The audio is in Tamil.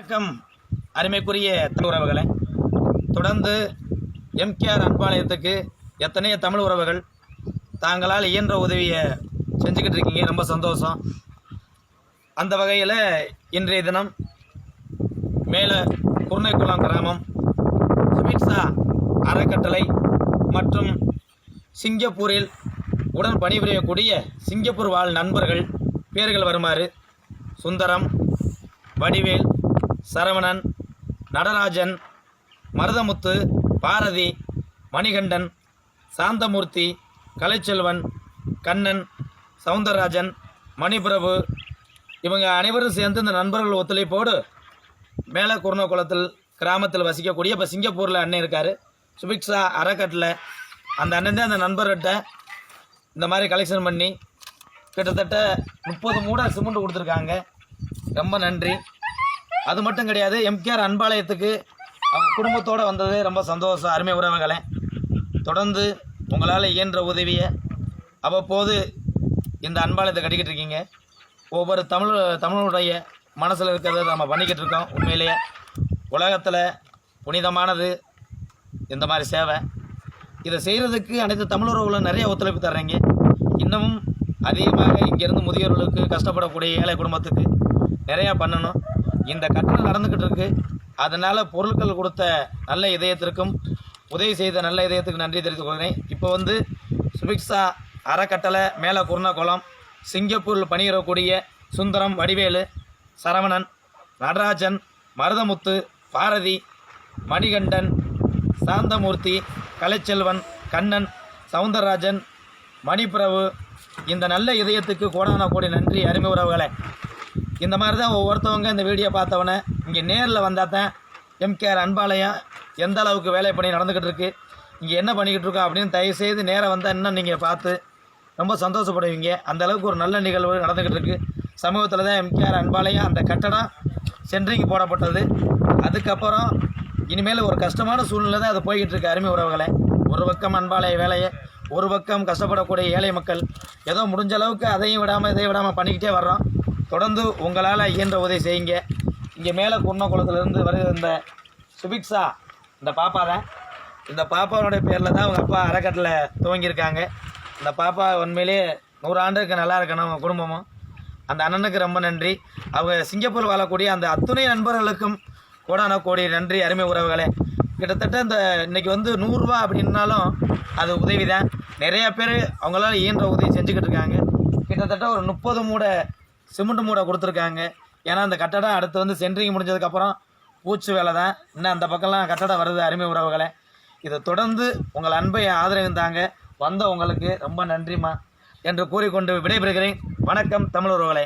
வணக்கம் அருமைக்குரிய தமிழ் உறவுகளை. தொடர்ந்து எம்கேஆர் அன்பாலயத்துக்கு எத்தனையோ தமிழ் உறவுகள் தாங்களால் இயன்ற உதவியை செஞ்சுக்கிட்டு இருக்கீங்க. ரொம்ப சந்தோஷம். அந்த வகையில் இன்றைய தினம் மேலே குருணைக்குளம் கிராமம் சுபிக்ஷா அறக்கட்டளை மற்றும் சிங்கப்பூரில் உடன் பணிபுரியக்கூடிய சிங்கப்பூர் வாழ் நண்பர்கள் பேர்கள் வருமாறு சுந்தரம் வடிவேல் சரவணன் நடராஜன் மருதமுத்து பாரதி மணிகண்டன் சாந்தமூர்த்தி கலைச்செல்வன் கண்ணன் சவுந்தரராஜன் மணிபிரபு. இவங்க அனைவரும் சேர்ந்து இந்த நண்பர்கள் ஒத்துழைப்போடு மேலே குருணகுளத்தில் கிராமத்தில் வசிக்கக்கூடிய இப்போ சிங்கப்பூரில் அண்ணன் இருக்கார். சுபிக்ஷா அறக்கட்டில் அந்த அண்ணன் தான் அந்த நண்பர்கிட்ட இந்த மாதிரி கலெக்ஷன் பண்ணி கிட்டத்தட்ட முப்பது மூடை சிமெண்ட் கொடுத்துருக்காங்க. ரொம்ப நன்றி. அது மட்டும் கிடையாது எம்கேஆர் அன்பாலயத்துக்கு அவங்க குடும்பத்தோடு வந்தது ரொம்ப சந்தோஷம் அருமை உறவுகளே. தொடர்ந்து உங்களால் இயன்ற உதவியை அவ்வப்போது இந்த அன்பாலயத்தை கட்டிக்கிட்டு இருக்கீங்க. ஒவ்வொரு தமிழ் தமிழனுடைய மனசில் இருக்கிறத நம்ம பண்ணிக்கிட்டு இருக்கோம். உண்மையிலேயே உலகத்தில் புனிதமானது இந்த மாதிரி சேவை. இதை செய்கிறதுக்கு அனைத்து தமிழர்களும் நிறைய ஒத்துழைப்பு தர்றீங்க. இன்னமும் அதிகமாக இங்கேருந்து முதியோர்களுக்கு கஷ்டப்படக்கூடிய ஏழை குடும்பத்துக்கு நிறையா பண்ணணும். இந்த கட்டணம் நடந்துக்கிட்டு இருக்கு அதனால் பொருட்கள் கொடுத்த நல்ல இதயத்திற்கும் உதவி செய்த நல்ல இதயத்துக்கு நன்றி தெரிவித்துக் கொள்கிறேன். இப்போ வந்து சுபிக்ஷா அறக்கட்டளை மேலே குருணகுளம் சிங்கப்பூரில் பணியிடக்கூடிய சுந்தரம் வடிவேலு சரவணன் நடராஜன் மருதமுத்து பாரதி மணிகண்டன் சாந்தமூர்த்தி கலைச்செல்வன் கண்ணன் சவுந்தரராஜன் மணிப்பிரபு. இந்த நல்ல இதயத்துக்கு கோடான கோடி நன்றி அருமை உறவுகளை. இந்த மாதிரி தான் ஒவ்வொருத்தவங்க இந்த வீடியோ பார்த்தவொடனே இங்கே நேரில் வந்தால் தான் எம்கேஆர் அன்பாலயம் எந்த அளவுக்கு வேலை பண்ணி நடந்துக்கிட்டு இருக்குது இங்கே என்ன பண்ணிக்கிட்டு இருக்கோம் அப்படின்னு தயவுசெய்து நேராக வந்தால் இன்னும் நீங்கள் பார்த்து ரொம்ப சந்தோஷப்படுவீங்க. அந்த அளவுக்கு ஒரு நல்ல நிகழ்வு நடந்துக்கிட்டு இருக்குது சமூகத்தில் தான் எம்கேஆர் அன்பாலயம் அந்த கட்டடம் சென்ட்ரிங் போடப்பட்டது. அதுக்கப்புறம் இனிமேல் ஒரு கஷ்டமான சூழ்நிலை தான் அது போய்கிட்டு இருக்கு அருமை உறவுகளை. ஒரு பக்கம் அன்பாலய வேலையை ஒரு பக்கம் கஷ்டப்படக்கூடிய ஏழை மக்கள். ஏதோ முடிஞ்ச அளவுக்கு அதையும் விடாமல் இதையும் விடாமல் பண்ணிக்கிட்டே வர்றோம். தொடர்ந்து உங்களால் இயன்ற உதவி செய்யுங்க. இங்கே மேலே குன்னக்குளத்துலேருந்து வருகிற இந்த சுபிக்ஷா இந்த பாப்பா தான் இந்த பாப்பாவுடைய பேரில் தான் அவங்க அப்பா அறக்கட்டில் துவங்கியிருக்காங்க. இந்த பாப்பா உண்மையிலேயே நூறு ஆண்டுக்கு நல்லா இருக்கணும் அவங்க குடும்பமும். அந்த அண்ணனுக்கு ரொம்ப நன்றி. அவங்க சிங்கப்பூர் வாழக்கூடிய அந்த அத்துணை நண்பர்களுக்கும் கோடான கோடி நன்றி அருமை உறவுகளே. கிட்டத்தட்ட இந்த இன்றைக்கி வந்து நூறுரூவா அப்படின்னாலும் அது உதவி தான் நிறையா பேர் அவங்களால இயன்ற உதவி செஞ்சுக்கிட்டு இருக்காங்க. கிட்டத்தட்ட ஒரு முப்பது மூடை சிமெண்ட் மூடை கொடுத்துருக்காங்க. ஏன்னா அந்த கட்டடம் அடுத்து வந்து சென்ட்ரிங் முடிஞ்சதுக்கப்புறம் பூச்சி வேலை தான். இன்னும் அந்த பக்கம்லாம் கட்டடம் வருது அருமை உறவுகளை. இதை தொடர்ந்து உங்கள் அன்பை ஆதரவுந்தாங்க வந்த உங்களுக்கு ரொம்ப நன்றிம்மா என்று கூறிக்கொண்டு விடைபெறுகிறேன். வணக்கம் தமிழ் உறவுகளை.